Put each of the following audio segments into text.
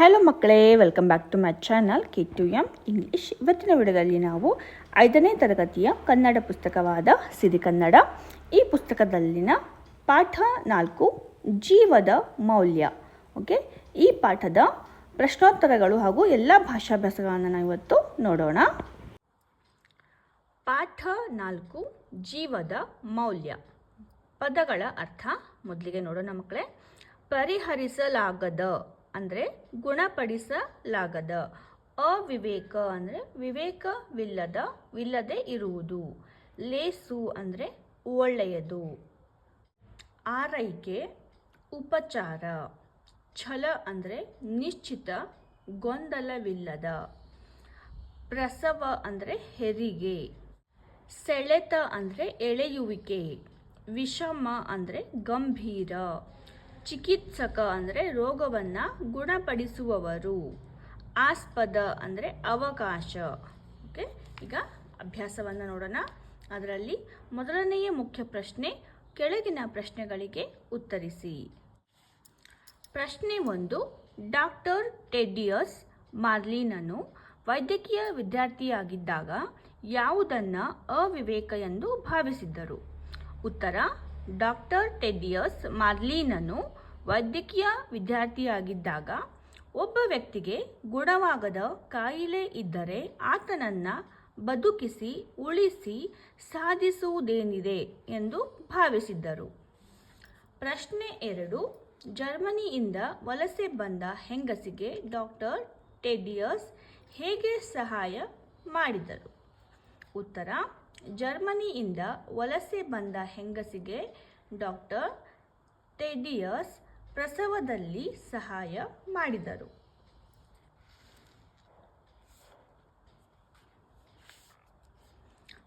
Hello ಮಕ್ಕಳೇ. Welcome back to my channel K two M English ಇವತ್ತಿನ ವಿಡಿಯೋದಲ್ಲಿ ನಾವು ಐದನೇ ತರಗತಿಯ ಕನ್ನಡ ಪುಸ್ತಕವಾದ ಸಿರಿಕನ್ನಡ ಈ ಪುಸ್ತಕದಲ್ಲಿನ ಪಾಠ ನಾಲ್ಕು, ಜೀವದ ಮೌಲ್ಯ. ಓಕೆ ಈ ಪಾಠದ ಪ್ರಶ್ನೋತ್ತರಗಳು ಹಾಗೂ ಎಲ್ಲ ಭಾಷಾಭ್ಯಾಸಗಳನ್ನು ನಾವು ಇವತ್ತು ನೋಡೋಣ. ಪಾಠ ನಾಲ್ಕು, ಜೀವದ ಮೌಲ್ಯ. ಪದಗಳ ಅರ್ಥ ಮೊದಲಿಗೆ ನೋಡೋಣ ಮಕ್ಕಳೇ. ಪರಿಹರಿಸಲಾಗದ ಅಂದರೆ ಗುಣಪಡಿಸಲಾಗದ. ಅವಿವೇಕ ಅಂದರೆ ವಿವೇಕವಿಲ್ಲದ ವಿಲ್ಲದೆ ಇರುವುದು. ಲೇಸು ಅಂದರೆ ಒಳ್ಳೆಯದು. ಆರೈಕೆ, ಉಪಚಾರ. ಛಲ ಅಂದರೆ ನಿಶ್ಚಿತ, ಗೊಂದಲವಿಲ್ಲದ. ಪ್ರಸವ ಅಂದರೆ ಹೆರಿಗೆ. ಸೆಳೆತ ಅಂದರೆ ಎಳೆಯುವಿಕೆ. ವಿಷಮ ಅಂದರೆ ಗಂಭೀರ. ಚಿಕಿತ್ಸಕ ಅಂದರೆ ರೋಗವನ್ನು ಗುಣಪಡಿಸುವವರು. ಆಸ್ಪದ ಅಂದರೆ ಅವಕಾಶ. ಓಕೆ ಈಗ ಅಭ್ಯಾಸವನ್ನು ನೋಡೋಣ. ಅದರಲ್ಲಿ ಮೊದಲನೆಯ ಮುಖ್ಯ ಪ್ರಶ್ನೆ, ಕೆಳಗಿನ ಪ್ರಶ್ನೆಗಳಿಗೆ ಉತ್ತರಿಸಿ. ಪ್ರಶ್ನೆ ಒಂದು, ಡಾಕ್ಟರ್ ಟೆಡಿಯಸ್ ಮಾರ್ಲಿನನು ವೈದ್ಯಕೀಯ ವಿದ್ಯಾರ್ಥಿಯಾಗಿದ್ದಾಗ ಯಾವುದನ್ನು ಅವಿವೇಕ ಎಂದು ಭಾವಿಸಿದ್ದರು. ಉತ್ತರ ಡಾಕ್ಟರ್ ಟೆಡಿಯಸ್ ಮಾರ್ಲಿನನು ವೈದ್ಯಕೀಯ ವಿದ್ಯಾರ್ಥಿಯಾಗಿದ್ದಾಗ ಒಬ್ಬ ವ್ಯಕ್ತಿಗೆ ಗುಣವಾಗದ ಕಾಯಿಲೆ ಇದ್ದರೆ ಆತನನ್ನು ಬದುಕಿಸಿ, ಉಳಿಸಿ ಸಾಧಿಸುವುದೇನಿದೆ ಎಂದು ಭಾವಿಸಿದ್ದರು. ಪ್ರಶ್ನೆ ಎರಡು, ಜರ್ಮನಿಯಿಂದ ವಲಸೆ ಬಂದ ಹೆಂಗಸಿಗೆ ಡಾಕ್ಟರ್ ಟೆಡಿಯಸ್ ಹೇಗೆ ಸಹಾಯ ಮಾಡಿದರು? ಉತ್ತರ ಜರ್ಮನಿಯಿಂದ ವಲಸೆ ಬಂದ ಹೆಂಗಸಿಗೆ ಡಾಕ್ಟರ್ ಟೆಡಿಯಸ್ ಪ್ರಸವದಲ್ಲಿ ಸಹಾಯ ಮಾಡಿದರು.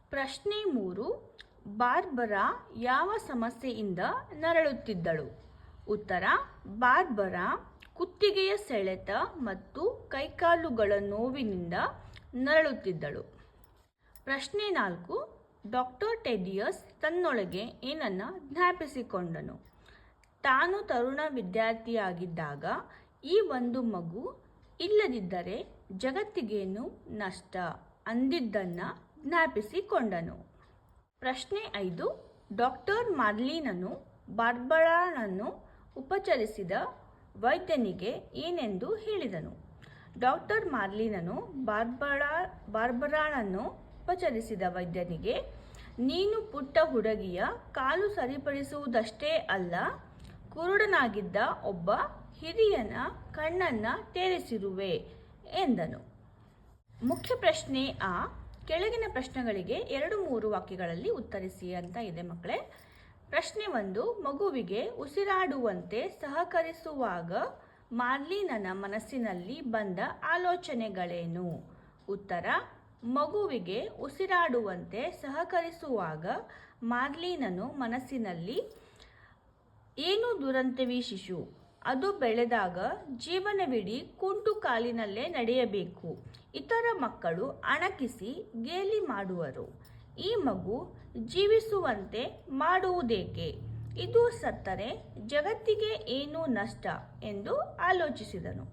ಪ್ರಶ್ನೆ ಮೂರು, ಬಾರ್ಬರಾ ಯಾವ ಸಮಸ್ಯೆಯಿಂದ ನರಳುತ್ತಿದ್ದಳು? ಉತ್ತರ, ಬಾರ್ಬರಾ ಕುತ್ತಿಗೆಯ ಸೆಳೆತ ಮತ್ತು ಕೈಕಾಲುಗಳ ನೋವಿನಿಂದ ನರಳುತ್ತಿದ್ದಳು. ಪ್ರಶ್ನೆ ನಾಲ್ಕು ಡಾಕ್ಟರ್ ಟೆಡಿಯಸ್ ತನ್ನೊಳಗೆ ಏನನ್ನ ಜ್ಞಾಪಿಸಿಕೊಂಡನು? ತಾನು ತರುಣ ವಿದ್ಯಾರ್ಥಿಯಾಗಿದ್ದಾಗ ಈ ಒಂದು ಮಗು ಇಲ್ಲದಿದ್ದರೆ ಜಗತ್ತಿಗೇನು ನಷ್ಟ ಅಂದಿದ್ದನ್ನು ಜ್ಞಾಪಿಸಿಕೊಂಡನು. ಪ್ರಶ್ನೆ ಐದು ಡಾಕ್ಟರ್ ಮಾರ್ಲಿನನು ಬಾರ್ಬಳಾನನ್ನು ಉಪಚರಿಸಿದ ವೈದ್ಯನಿಗೆ ಏನೆಂದು ಹೇಳಿದನು? ಡಾಕ್ಟರ್ ಮಾರ್ಲಿನನು ಬಾರ್ಬಳಾ ಬಾರ್ಬರಾನನ್ನು ಉಪಚರಿಸಿದ ವೈದ್ಯನಿಗೆ, ನೀನು ಪುಟ್ಟ ಹುಡುಗಿಯ ಕಾಲು ಸರಿಪಡಿಸುವುದಷ್ಟೇ ಅಲ್ಲ, ಕುರುಡನಾಗಿದ್ದ ಒಬ್ಬ ಹಿರಿಯನ ಕಣ್ಣನ್ನ ತೇರಿಸಿರುವೆ, ಎಂದನು. ಮುಖ್ಯ ಪ್ರಶ್ನೆ ಆ. ಕೆಳಗಿನ ಪ್ರಶ್ನೆಗಳಿಗೆ ಎರಡು ಮೂರು ವಾಕ್ಯಗಳಲ್ಲಿ ಉತ್ತರಿಸಿ ಅಂತ ಇದೆ ಮಕ್ಕಳೇ. ಪ್ರಶ್ನೆ ಒಂದು, ಮಗುವಿಗೆ ಉಸಿರಾಡುವಂತೆ ಸಹಕರಿಸುವಾಗ ಮಾರ್ಲಿನನ ಮನಸ್ಸಿನಲ್ಲಿ ಬಂದ ಆಲೋಚನೆಗಳೇನು? ಉತ್ತರ ಮಗುವಿಗೆ ಉಸಿರಾಡುವಂತೆ ಸಹಕರಿಸುವಾಗ ಮಾರ್ಲಿನನು ಮನಸ್ಸಿನಲ್ಲಿ, ಏನು ದುರಂತವಿ ಶಿಶು? ಅದು ಬೆಳೆದಾಗ ಜೀವನವಿಡೀ ಕುಂಟು ಕಾಲಿನಲ್ಲೇ ನಡೆಯಬೇಕು. ಇತರ ಮಕ್ಕಳು ಅಣಕಿಸಿ ಗೇಲಿ ಮಾಡುವರು. ಈ ಮಗು ಜೀವಿಸುವಂತೆ ಮಾಡುವುದೇಕೆ? ಇದು ಸತ್ತರೆ ಜಗತ್ತಿಗೆ ಏನು ನಷ್ಟ? ಎಂದು ಆಲೋಚಿಸಿದನು.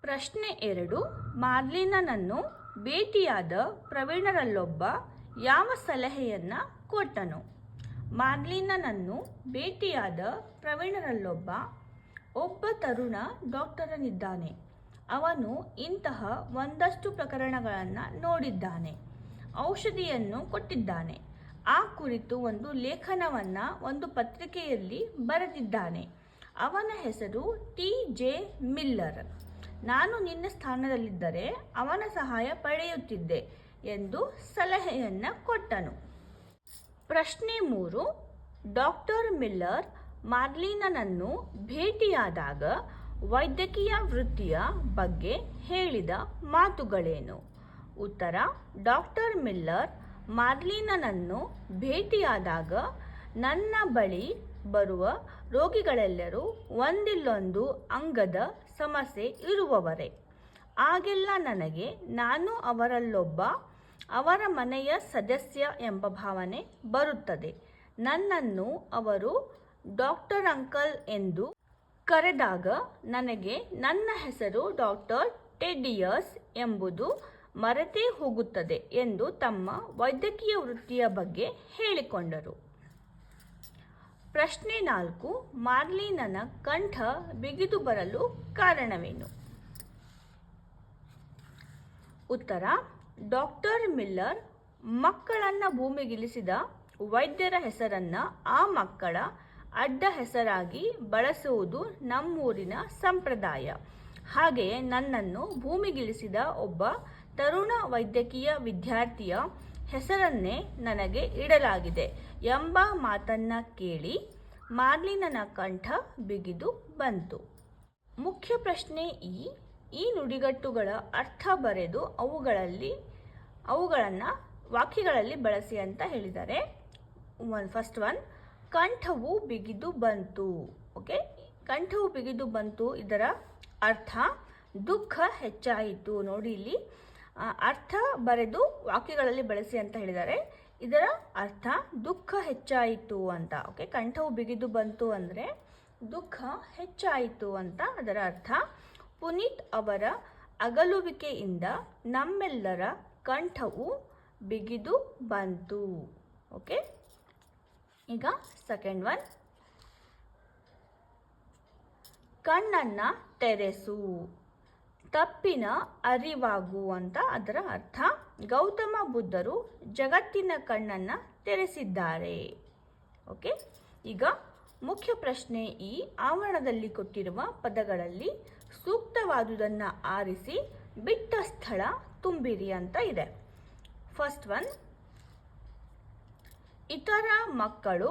ಪ್ರಶ್ನೆ ಎರಡು, ಮಾರ್ಲಿನನನ್ನು ಭೇಟಿಯಾದ ಪ್ರವೀಣರಲ್ಲೊಬ್ಬ ಯಾವ ಸಲಹೆಯನ್ನು ಕೊಟ್ಟನು? ಮಾರ್ಲಿನನನ್ನು ಭೇಟಿಯಾದ ಪ್ರವೀಣರಲ್ಲೊಬ್ಬ ಒಬ್ಬ ತರುಣ ಡಾಕ್ಟರನಿದ್ದಾನೆ. ಅವನು ಇಂತಹ ಒಂದಷ್ಟು ಪ್ರಕರಣಗಳನ್ನು ನೋಡಿದ್ದಾನೆ. ಔಷಧಿಯನ್ನು ಕೊಟ್ಟಿದ್ದಾನೆ. ಆ ಕುರಿತು ಒಂದು ಲೇಖನವನ್ನು ಒಂದು ಪತ್ರಿಕೆಯಲ್ಲಿ ಬರೆದಿದ್ದಾನೆ. ಅವನ ಹೆಸರು ಟಿ. ಜೆ. ಮಿಲ್ಲರ್. ನಾನು ನಿನ್ನ ಸ್ಥಾನದಲ್ಲಿದ್ದರೆ ಅವನ ಸಹಾಯ ಪಡೆಯುತ್ತಿದ್ದೆ ಎಂದು ಸಲಹೆಯನ್ನು ಕೊಟ್ಟನು. ಪ್ರಶ್ನೆ ಮೂರು. ಡಾಕ್ಟರ್ ಮಿಲ್ಲರ್ ಮಾರ್ಲಿನನನ್ನು ಭೇಟಿಯಾದಾಗ ವೈದ್ಯಕೀಯ ವೃತ್ತಿಯ ಬಗ್ಗೆ ಹೇಳಿದ ಮಾತುಗಳೇನು? ಉತ್ತರ. ಡಾಕ್ಟರ್ ಮಿಲ್ಲರ್ ಮಾರ್ಲಿನನನ್ನು ಭೇಟಿಯಾದಾಗ ನನ್ನ ಬಳಿ ಬರುವ ರೋಗಿಗಳೆಲ್ಲರೂ ಒಂದಿಲ್ಲೊಂದು ಅಂಗದ ಸಮಸ್ಯೆ ಇರುವವರೇ. ಆಗೆಲ್ಲ ನನಗೆ ನಾನು ಅವರಲ್ಲೊಬ್ಬ, ಅವರ ಮನೆಯ ಸದಸ್ಯ ಎಂಬ ಭಾವನೆ ಬರುತ್ತದೆ. ನನ್ನನ್ನು ಅವರು ಡಾಕ್ಟರ್ ಅಂಕಲ್ ಎಂದು ಕರೆದಾಗ ನನಗೆ ನನ್ನ ಹೆಸರು ಡಾಕ್ಟರ್ ಟೆಡಿಯರ್ಸ್ ಎಂಬುದು ಮರೆತೇ ಹೋಗುತ್ತದೆ ಎಂದು ತಮ್ಮ ವೈದ್ಯಕೀಯ ವೃತ್ತಿಯ ಬಗ್ಗೆ ಹೇಳಿಕೊಂಡರು. ಪ್ರಶ್ನೆ ನಾಲ್ಕು, ಮಾರ್ಲಿನನ ಕಂಠ ಬಿಗಿದು ಬರಲು ಕಾರಣವೇನು? ಉತ್ತರ, ಡಾಕ್ಟರ್ ಮಿಲ್ಲರ್ ಮಕ್ಕಳನ್ನು ಭೂಮಿಗಿಳಿಸಿದ ವೈದ್ಯರ ಹೆಸರನ್ನ ಆ ಮಕ್ಕಳ ಅಡ್ಡ ಹೆಸರಾಗಿ ಬಳಸುವುದು ನಮ್ಮೂರಿನ ಸಂಪ್ರದಾಯ. ಹಾಗೆಯೇ ನನ್ನನ್ನು ಭೂಮಿಗಿಳಿಸಿದ ಒಬ್ಬ ತರುಣ ವೈದ್ಯಕೀಯ ವಿದ್ಯಾರ್ಥಿಯ ಹೆಸರನ್ನೇ ನನಗೆ ಇಡಲಾಗಿದೆ ಎಂಬ ಮಾತನ್ನ ಕೇಳಿ ಮಾರ್ಲಿನನ ಕಂಠ ಬಿಗಿದು ಬಂತು. ಮುಖ್ಯ ಪ್ರಶ್ನೆ ಈ ಈ ನುಡಿಗಟ್ಟುಗಳ ಅರ್ಥ ಬರೆದು ಅವುಗಳಲ್ಲಿ, ಅವುಗಳನ್ನು ವಾಕ್ಯಗಳಲ್ಲಿ ಬಳಸಿ ಅಂತ ಹೇಳಿದ್ದಾರೆ ಒನ್ ಫಸ್ಟ್ ಒನ್ ಕಂಠವು ಬಿಗಿದು ಬಂತು. ಓಕೆ ಕಂಠವು ಬಿಗಿದು ಬಂತು ಇದರ ಅರ್ಥ ದುಃಖ ಹೆಚ್ಚಾಯಿತು. ನೋಡಿ ಇಲ್ಲಿ ಅರ್ಥ ಬರೆದು ವಾಕ್ಯಗಳಲ್ಲಿ ಬಳಸಿ ಅಂತ ಹೇಳಿದ್ದಾರೆ. ಇದರ ಅರ್ಥ ದುಃಖ ಹೆಚ್ಚಾಯಿತು ಅಂತ. ಓಕೆ ಕಂಠವು ಬಿಗಿದು ಬಂತು ಅಂದರೆ ದುಃಖ ಹೆಚ್ಚಾಯಿತು ಅಂತ ಅದರ ಅರ್ಥ. ಪುನೀತ್ ಅವರ ಅಗಲುವಿಕೆಯಿಂದ ನಮ್ಮೆಲ್ಲರ ಕಂಠವು ಬಿಗಿದು ಬಂತು. ಓಕೆ ಈಗ ಸೆಕೆಂಡ್ ಒನ್ ಕಣ್ಣನ್ನು ತೆರೆಸು. ತಪ್ಪಿನ ಅರಿವಾಗು ಅಂತ ಅದರ ಅರ್ಥ ಗೌತಮ ಬುದ್ಧರು ಜಗತ್ತಿನ ಕಣ್ಣನ್ನ ತೆರೆಸಿದ್ದಾರೆ. ಓಕೆ? ಈಗ ಮುಖ್ಯ ಪ್ರಶ್ನೆ ಈ ಆವರಣದಲ್ಲಿ ಕೊಟ್ಟಿರುವ ಪದಗಳಲ್ಲಿ ಸೂಕ್ತವಾದುದನ್ನು ಆರಿಸಿ ಬಿಟ್ಟ ಸ್ಥಳ ತುಂಬಿರಿ ಅಂತ ಇದೆ. ಫಸ್ಟ್ ಒನ್ ಇತರ ಮಕ್ಕಳು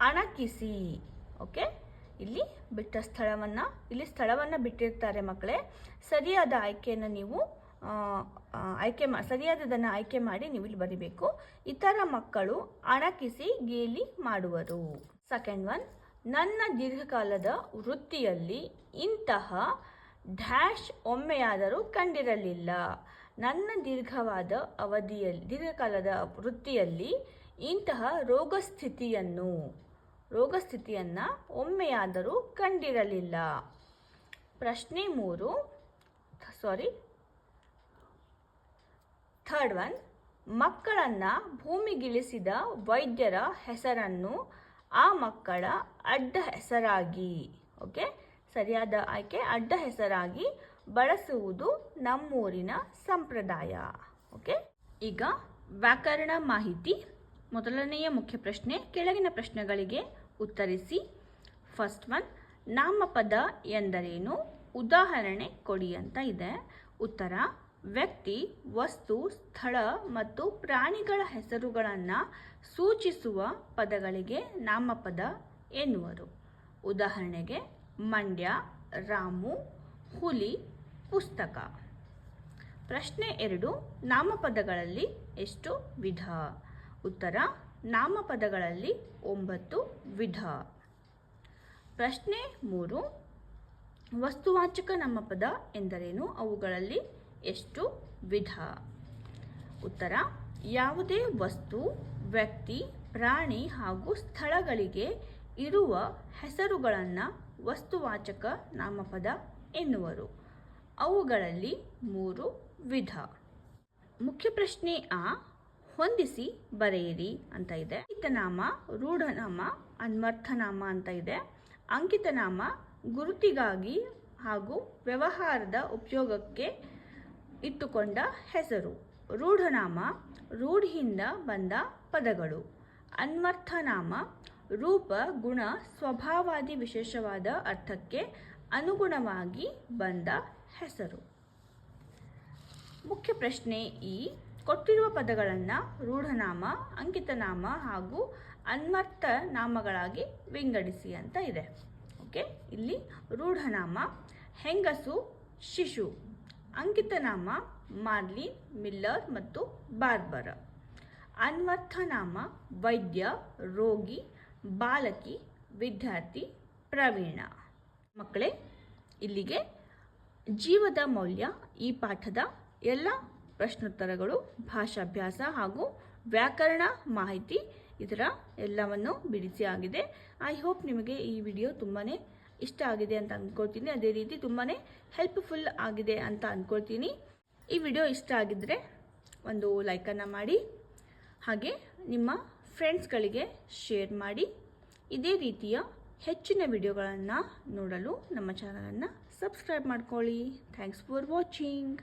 ಅಣಕಿಸಿ. ಓಕೆ? ಇಲ್ಲಿ ಬಿಟ್ಟ ಸ್ಥಳವನ್ನು, ಇಲ್ಲಿ ಸ್ಥಳವನ್ನು ಬಿಟ್ಟಿರ್ತಾರೆ ಮಕ್ಕಳೇ. ಸರಿಯಾದ ಆಯ್ಕೆಯನ್ನು ನೀವು ಆಯ್ಕೆ ಮಾ, ಸರಿಯಾದದನ್ನು ಆಯ್ಕೆ ಮಾಡಿ ನೀವು ಇಲ್ಲಿ ಬರಿಬೇಕು. ಇತರ ಮಕ್ಕಳು ಅಣಕಿಸಿ ಗೇಲಿ ಮಾಡುವರು. ಸೆಕೆಂಡ್ ಒನ್, ನನ್ನ ದೀರ್ಘಕಾಲದ ವೃತ್ತಿಯಲ್ಲಿ ಇಂತಹ ಡ್ಯಾಶ್ ಒಮ್ಮೆಯಾದರೂ ಕಂಡಿರಲಿಲ್ಲ. ನನ್ನ ದೀರ್ಘವಾದ ಅವಧಿಯಲ್ಲಿ, ದೀರ್ಘಕಾಲದ ವೃತ್ತಿಯಲ್ಲಿ ಇಂತಹ ರೋಗಸ್ಥಿತಿಯನ್ನು ರೋಗಸ್ಥಿತಿಯನ್ನು ಒಮ್ಮೆಯಾದರೂ ಕಂಡಿರಲಿಲ್ಲ. ಪ್ರಶ್ನೆ ಮೂರು ಸಾರಿ ಥರ್ಡ್ ಒನ್ ಮಕ್ಕಳನ್ನು ಭೂಮಿಗಿಳಿಸಿದ ವೈದ್ಯರ ಹೆಸರನ್ನು ಆ ಮಕ್ಕಳ ಅಡ್ಡ ಹೆಸರಾಗಿ ಓಕೆ ಸರಿಯಾದ ಆಯ್ಕೆ, ಅಡ್ಡ ಹೆಸರಾಗಿ ಬಳಸುವುದು ನಮ್ಮೂರಿನ ಸಂಪ್ರದಾಯ ಓಕೆ ಈಗ ವ್ಯಾಕರಣ ಮಾಹಿತಿ, ಮೊದಲನೆಯ ಮುಖ್ಯ ಪ್ರಶ್ನೆ, ಕೆಳಗಿನ ಪ್ರಶ್ನೆಗಳಿಗೆ ಉತ್ತರಿಸಿ. ಫಸ್ಟ್ ಒನ್ ನಾಮಪದ ಎಂದರೇನು? ಉದಾಹರಣೆ ಕೊಡಿ ಅಂತ ಇದೆ. ಉತ್ತರ, ವ್ಯಕ್ತಿ, ವಸ್ತು, ಸ್ಥಳ ಮತ್ತು ಪ್ರಾಣಿಗಳ ಹೆಸರುಗಳನ್ನು ಸೂಚಿಸುವ ಪದಗಳಿಗೆ ನಾಮಪದ ಎನ್ನುವರು. ಉದಾಹರಣೆಗೆ, ಮಂಡ್ಯ, ರಾಮು, ಹುಲಿ, ಪುಸ್ತಕ. ಪ್ರಶ್ನೆ ಎರಡು, ನಾಮಪದಗಳಲ್ಲಿ ಎಷ್ಟು ವಿಧ? ಉತ್ತರ ನಾಮಪದಗಳಲ್ಲಿ ಒಂಬತ್ತು ವಿಧ. ಪ್ರಶ್ನೆ ಮೂರು, ವಸ್ತುವಾಚಕ ನಾಮಪದ ಎಂದರೇನು? ಅವುಗಳಲ್ಲಿ ಎಷ್ಟು ವಿಧ? ಉತ್ತರ, ಯಾವುದೇ ವಸ್ತು, ವ್ಯಕ್ತಿ, ಪ್ರಾಣಿ ಹಾಗೂ ಸ್ಥಳಗಳಿಗೆ ಇರುವ ಹೆಸರುಗಳನ್ನು ವಸ್ತುವಾಚಕ ನಾಮಪದ ಎನ್ನುವರು. ಅವುಗಳಲ್ಲಿ ಮೂರು ವಿಧ. ಮುಖ್ಯ ಪ್ರಶ್ನೆ ಆ ಹೊಂದಿಸಿ ಬರೆಯಿರಿ ಅಂತ ಇದೆ. ಅಂಕಿತನಾಮ ರೂಢನಾಮ, ಅನ್ವರ್ಥನಾಮ ಅಂತ ಇದೆ. ಅಂಕಿತನಾಮ, ಗುರುತಿಗಾಗಿ ಹಾಗೂ ವ್ಯವಹಾರದ ಉಪಯೋಗಕ್ಕೆ ಇಟ್ಟುಕೊಂಡ ಹೆಸರು. ರೂಢನಾಮ, ರೂಢಿಯಿಂದ ಬಂದ ಪದಗಳು. ಅನ್ವರ್ಥನಾಮ, ರೂಪ, ಗುಣ, ಸ್ವಭಾವಾದಿ ವಿಶೇಷವಾದ ಅರ್ಥಕ್ಕೆ ಅನುಗುಣವಾಗಿ ಬಂದ ಹೆಸರು. ಮುಖ್ಯ ಪ್ರಶ್ನೆ ಈ. ಕೊಟ್ಟಿರುವ ಪದಗಳನ್ನು ರೂಢನಾಮ, ಅಂಕಿತನಾಮ ಹಾಗೂ ಅನ್ವರ್ಥ ನಾಮಗಳಾಗಿ ವಿಂಗಡಿಸಿ ಅಂತ ಇದೆ. ಓಕೆ? ಇಲ್ಲಿ ರೂಢನಾಮ, ಹೆಂಗಸು, ಶಿಶು, ಅಂಕಿತನಾಮ ಮಾರ್ಲಿ ಮಿಲ್ಲರ್ ಮತ್ತು ಬಾರ್ಬರ. ಅನ್ವರ್ಥನಾಮ, ವೈದ್ಯ, ರೋಗಿ, ಬಾಲಕಿ, ವಿದ್ಯಾರ್ಥಿ, ಪ್ರವೀಣ. ಮಕ್ಕಳೇ, ಇಲ್ಲಿಗೆ ಜೀವದ ಮೌಲ್ಯ ಈ ಪಾಠದ ಎಲ್ಲ ಪ್ರಶ್ನೋತ್ತರಗಳು, ಭಾಷಾಭ್ಯಾಸ ಹಾಗೂ ವ್ಯಾಕರಣ ಮಾಹಿತಿ ಇದರ ಎಲ್ಲವನ್ನು ಬಿಡಿಸಿ ಆಗಿದೆ. ಐ ಹೋಪ್ ನಿಮಗೆ ಈ ವಿಡಿಯೋ ತುಂಬಾ ಇಷ್ಟ ಆಗಿದೆ ಅಂತ ಅಂದ್ಕೊಳ್ತೀನಿ ಅದೇ ರೀತಿ ತುಂಬಾ ಹೆಲ್ಪ್ಫುಲ್ ಆಗಿದೆ ಅಂತ ಅಂದ್ಕೊಳ್ತೀನಿ ಈ ವಿಡಿಯೋ ಇಷ್ಟ ಆಗಿದ್ದರೆ ಒಂದು ಲೈಕನ್ನು ಮಾಡಿ, ಹಾಗೆ ನಿಮ್ಮ ಫ್ರೆಂಡ್ಸ್ಗಳಿಗೆ ಶೇರ್ ಮಾಡಿ. ಇದೇ ರೀತಿಯ ಹೆಚ್ಚಿನ ವಿಡಿಯೋಗಳನ್ನು ನೋಡಲು ನಮ್ಮ ಚಾನಲನ್ನು ಸಬ್ಸ್ಕ್ರೈಬ್ ಮಾಡ್ಕೊಳ್ಳಿ. Thanks for watching